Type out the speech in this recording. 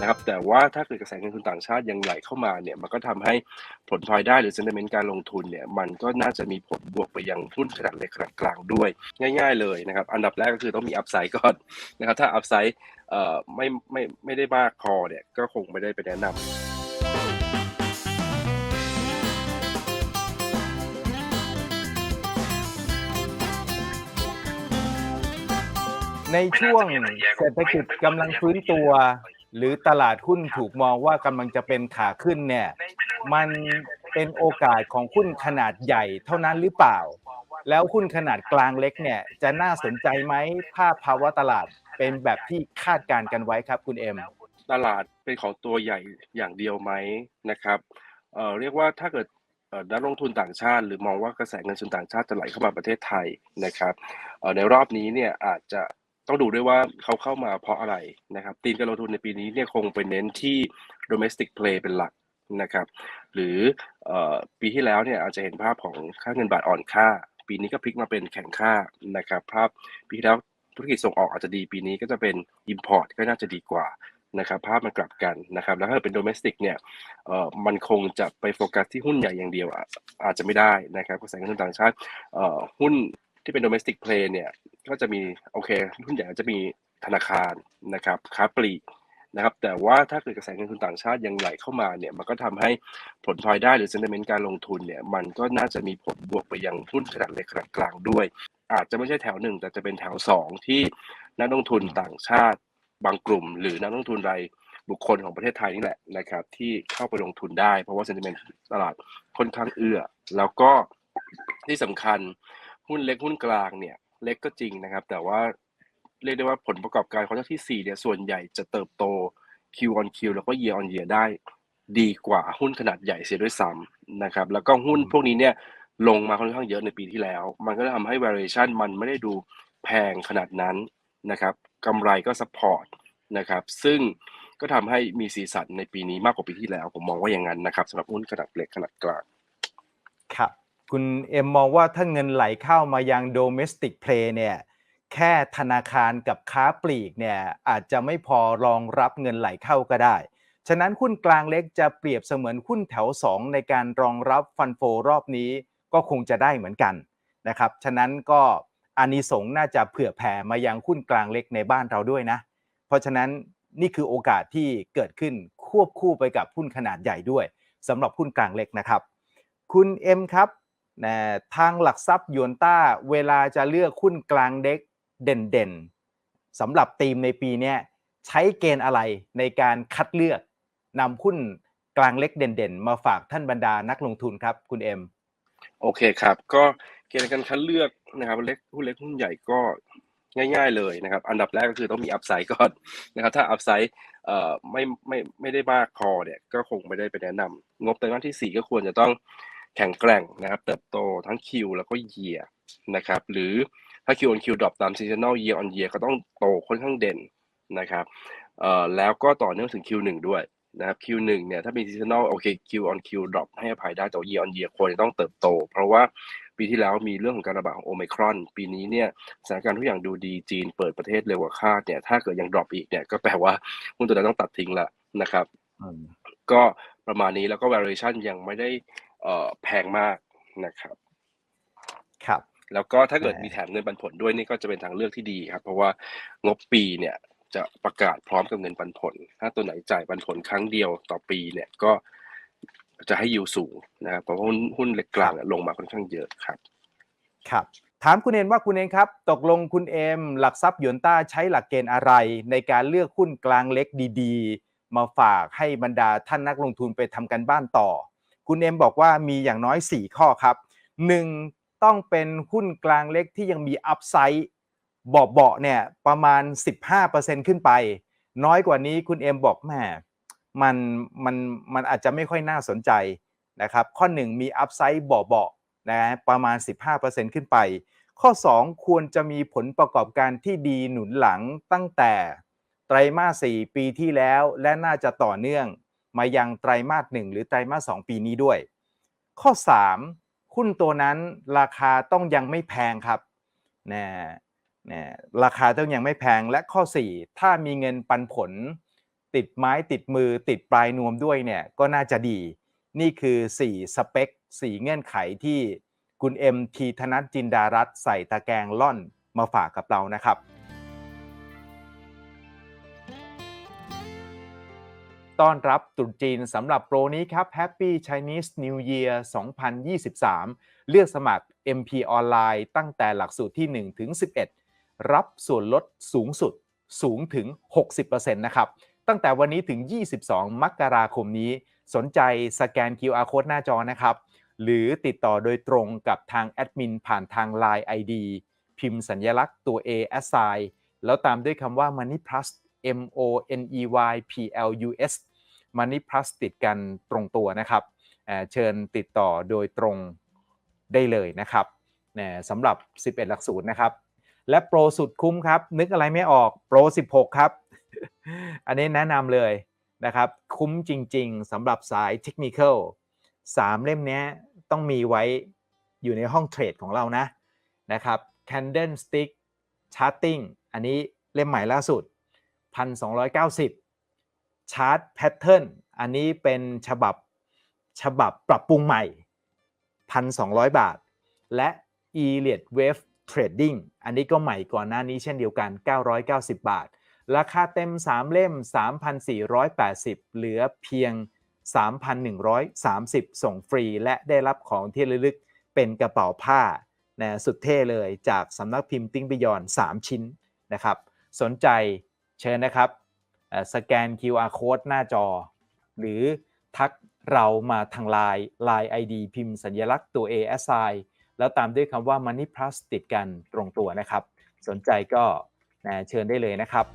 นะครับแต่ว่าถ้าเกิดกระแสเงินทุนต่างชาติยังไหลเข้ามาเนี่ยมันก็ทำให้ผลพลอยได้หรือ sentiment การลงทุนเนี่ยมันก็น่าจะมีผลบวกไปยังหุ้นขนาดเล็กขนาดกลางด้วย ง่าย ๆ เลยนะครับ อันดับแรกก็คือต้องมีอัพไซด์ก่อนนะครับถ้าอัพไซด์เอ่อไม่ไม่ไม่ได้มากพอเนี่ยก็คงไม่ได้ไปแนะนำในช่วงเศรษฐกิจกำลังฟื้นตัว หรือตลาดหุ้นถูกมองว่ากำลังจะเป็นขาขึ้นเนี่ย มันเป็นโอกาสของหุ้นขนาดใหญ่เท่านั้นหรือเปล่า แล้วหุ้นขนาดกลางเล็กเนี่ย จะน่าสนใจไหมถ้าภาวะตลาดเป็นแบบที่คาดการณ์กันไว้ครับคุณเอ็มตลาดเป็นของตัวใหญ่อย่างเดียวไหมนะครับเอ่อเรียกว่าถ้าเกิดเอ่อนักลงทุนต่างชาติ หรือมองว่ากระแสเงินทุนต่างชาติจะไหลเข้ามาประเทศไทยนะครับเอ่อในรอบนี้เนี่ยอาจจะ ต้องดูด้วยว่าเขาเข้ามาเพราะอะไรนะครับธีมการลงทุนในปีนี้เนี่ยคงไปเน้นที่ domestic play เป็นหลักนะครับ หรืออปีที่แล้วเนี่ยอาจจะเห็นภาพของค่าเงินบาทอ่อนค่า ปีนี้ก็พลิกมาเป็นแข็งค่านะครับ ภาพปีที่แล้วธุรกิจส่งออกอาจจะดีปีนี้ก็จะเป็น import ก็น่าจะดีกว่านะครับภาพมันกลับกันนะครับแล้วถ้าเป็นโดเมสติกเนี่ยเอ่อมันคงจะไปโฟกัสที่หุ้นใหญ่อย่างเดียวอะอาจจะไม่ได้นะครับกระแสเงินทุนต่างชาติเอ่อหุ้น ที่เป็นโดเมสติกเพลย์เนี่ยก็จะมีโอเคหุ้นใหญ่จะมีธนาคารนะครับค้าปลีกนะครับแต่ว่าถ้าเกิดกระแสเงินทุนต่างชาติยังไหลเข้ามาเนี่ยมันก็ทำให้ผลพลอยได้หรือ sentiment การลงทุนเนี่ยมันก็น่าจะมีผลบวกไปยังหุ้นขนาดเล็กขนาดกลางด้วย อาจจะไม่ใช่แถวหนึ่งแต่จะเป็นแถวสองที่นักลงทุนต่างชาติบางกลุ่ม หรือนักลงทุนรายบุคคลของประเทศไทยนี่แหละนะครับที่เข้าไปลงทุนได้ เพราะว่า sentiment ตลาดค่อนข้างเอื้อ แล้วก็ที่สำคัญ หุ้นเล็กหุ้นกลางเนี่ย เล็กก็จริงนะครับ แต่ว่าเรียกได้ว่าผลประกอบการของเจ้าที่ 4 เนี่ย ส่วนใหญ่จะเติบโต Q on Q แล้วก็ Year on Year ได้ดีกว่าหุ้นขนาดใหญ่เสียด้วยซ้ำนะครับ แล้วก็หุ้นพวกนี้เนี่ยลงมาค่อนข้างเยอะในปีที่แล้ว มันก็ทำให้ valuation มันไม่ได้ดูแพงขนาดนั้นนะครับกำไรก็ support นะครับ ซึ่งก็ทำให้มีสีสันในปีนี้มากกว่าปีที่แล้ว ผมมองว่าอย่างนั้นนะครับสำหรับหุ้นขนาดเล็กขนาดกลาง ครับ คุณเอ็มมองว่าถ้าเงินไหลเข้ามายัง domestic play เนี่ยแค่ธนาคารกับค้าปลีกเนี่ยอาจจะไม่พอรองรับเงินไหลเข้าก็ได้ ฉะนั้นหุ้นกลางเล็กจะเปรียบเสมือนหุ้นแถว 2 ในการรองรับฟันโฟรอบนี้ก็คงจะได้เหมือนกันนะครับ ฉะนั้นก็อานิสงส์น่าจะเผื่อแผ่มายังหุ้นกลางเล็กในบ้านเราด้วยนะ เพราะฉะนั้นนี่คือโอกาสที่เกิดขึ้นควบคู่ไปกับหุ้นขนาดใหญ่ด้วยสำหรับหุ้นกลางเล็กนะครับ คุณเอ็มครับ นะทางหลักทรัพย์ยวนต้าเวลาจะเลือกหุ้นกลางเล็กเด่นๆสำหรับทีมในปีนี้ใช้เกณฑ์อะไรในการคัดเลือกนำหุ้นกลางเล็กเด่นๆ มาฝากท่านบรรดานักลงทุนครับคุณเอ็มโอเคครับ ก็เกณฑ์การคัดเลือกนะครับเล็กหุ้นเล็กหุ้นใหญ่ก็ง่าย ๆ เลยนะครับ อันดับแรกก็คือต้องมีอัพไซด์ก่อนนะครับ ถ้าอัพไซด์เอ่อไม่ไม่ไม่ได้มากพอเนี่ยก็คงไม่ได้ไปแนะนำงบไตรมาสที่ 4 ก็ควรจะต้อง แข็งแกร่งนะครับเติบโตทั้ง Q แล้วก็ Year นะครับหรือถ้า Q on Q drop ตาม seasonal year on year ก็ต้องโตค่อนข้างเด่นนะครับเอ่อแล้วก็ต่อเนื่องถึง Q1 ด้วยนะครับ Q1 เนี่ยถ้ามี seasonal โอเค Q on Q drop ให้อภัยได้แต่ year on year ควรจะต้องเติบโต เพราะว่าปีที่แล้วมีเรื่องของการระบาดของโอไมครอน ปีนี้เนี่ยสถานการณ์ทุกอย่างดูดีจีนเปิดประเทศเร็วกว่าคาดเนี่ยถ้าเกิดยัง drop อีกเนี่ยก็แปลว่าหุ้นตัวนั้นต้องตัดทิ้งละนะครับ ก็ประมาณนี้แล้วก็ valuation ยังไม่ได้เอ่อ แพงมากนะครับ ครับ แล้วก็ถ้าเกิดอ่ามีมีแถมเงินปันผลด้วยนี่ก็จะเป็นทางเลือกที่ดีครับ เพราะว่างบปีเนี่ยจะประกาศพร้อมกับเงินปันผล ถ้าตัวไหนจ่ายปันผลครั้งเดียวต่อปีเนี่ยก็จะให้ยิวสูงนะครับเพราะว่าหุ้นหุ้นเล็กกลางอะลงมาค่อนข้างเยอะครับ ครับ ถามคุณเอ็มว่าคุณเอ็มครับ ตกลงคุณเอ็มหลักทรัพย์หยวนต้าใช้หลักเกณฑ์อะไร ในการเลือกหุ้นกลางเล็กดี ๆ มาฝากให้บรรดาท่านนักลงทุนไปทำกันบ้านต่อ คุณเอ็มบอกว่ามีอย่างน้อย 4 ข้อครับ 1. ต้องเป็นหุ้นกลางเล็กที่ยังมีอัพไซด์เบาๆเนี่ยประมาณ 15%ขึ้นไป น้อยกว่านี้คุณเอ็มบอกแหมมันมันมันอาจจะไม่ค่อยน่าสนใจนะครับ ข้อ 1 มีอัพไซด์เบาๆนะประมาณ 15%ขึ้นไป ข้อ 2 ควรจะมีผลประกอบการที่ดีหนุนหลังตั้งแต่ไตรมาส 4 ปีที่แล้วและน่าจะต่อเนื่อง มายังไตรมาส1หรือไตรมาส2ปีนี้ด้วย ข้อ 3 หุ้นตัวนั้นราคาต้องยังไม่แพงครับนะนะราคาต้องยังไม่แพงและข้อ 4 ถ้ามีเงินปันผล ติดไม้ติดมือติดปลายนวมด้วยเนี่ยก็น่าจะดี นี่คือ 4 สเปค 4 เงื่อนไขที่คุณเอ็มทีธนัทจินดารัตใส่ตะแกรงล่อนมาฝากกับเรานะครับ ต้อนรับตรุษจีนสำหรับโปรนี้ครับ Happy Chinese New Year 2023 เลือกสมัคร MP ออนไลน์ตั้งแต่หลักสูตรที่ 1 ถึง 11 รับส่วนลดสูงสุดสูงถึง 60%นะครับ ตั้งแต่วันนี้ถึง 22 มกราคมนี้ สนใจสแกน QR Code หน้าจอนะครับ หรือติดต่อโดยตรงกับทางแอดมินผ่านทาง Line ID พิมพ์สัญลักษณ์ตัว A assign แล้วตามด้วยคำว่า Money Plus M O N E Y P L U S Money Plus ติดกันตรงตัวนะครับเชิญติดต่อโดยตรงได้เลยนะครับสำหรับ 11 หลักสูตรนะครับและโปรสุดคุ้มครับ นึกอะไรไม่ออกโปร 16 ครับ อันนี้แนะนำเลยนะครับ คุ้มจริง ๆสำหรับสายเทคนิคอล3เล่มนี้ต้องมีไว้อยู่ในห้องเทรดของเรานะนะครับ Candlestick Charting อันนี้เล่มใหม่ล่าสุด 1,290 Chart Pattern อันนี้เป็นฉบับฉบับปรับปรุงใหม่ 1,200 บาท และ e l i o t Wave Trading อันนี้ก็ใหม่ก่อนหน้านี้เช่นเดียวกัน 990 บาท ราคาเต็ม 3 เล่ม 3,480 เหลือเพียง 3,130 ส่งฟรี และได้รับของที่ระลึกเป็นกระเป๋าผ้านะสุดเท่เลยจากสำนักพิมพ์ติ้งบิยอน 3 ชิ้นนะครับ สนใจเชิญนะครับ สแกน QR Code หน้าจอ หรือทักเรามาทาง Line Line ID พิมพ์สัญลักษณ์ตัว A s i แล้วตามด้วยคำว่า Money Plus ติดกันตรงตัวนะครับ สนใจก็เชิญได้เลยนะครับ